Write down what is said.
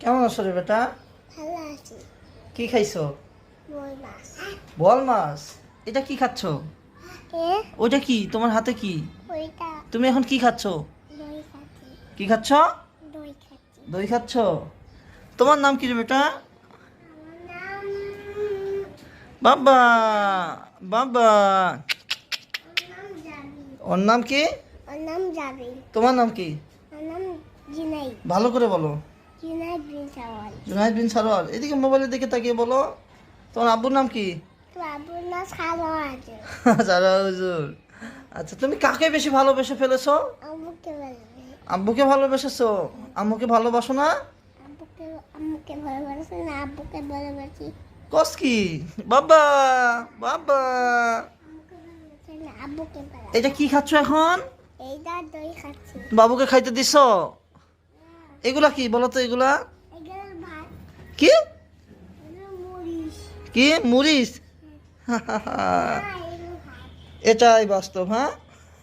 কেমন আছো রে বেটা? কি খাইছো? বল মাছ। এটা কি খাচ্ছ? এ ওইটা কি? তোমার হাতে কি? তুমি এখন কি খাচ্ছ? কি খাচ্ছ? দই খাচ্ছ। তোমার নাম কি রে বেটা? বাবা বাবা। ওর নাম কি? ওর নাম জাবি তোমার নাম কি? ভালো করে বলো। জিনাই জুনাইদ বিন সারোয়ার এদিকে মোবাইলের দিকে তাকিয়ে বলো। তোমার আব্বুর নাম কি? হুজুর। আচ্ছা তুমি কাকে বেশি ভালোবেসে ফেলেছো? আব্বুকে ভালোবেসেছো? আম্মুকে ভালোবাসো না? কস কি? বাবা বাবা। এটা কি খাচ্ছ এখন? বাবুকে খাইতে দিস এগুলা কি বলতো তো এগুলা? কি? কি? এগুলো ভাত। এটাই বাস্তব হ্যাঁ?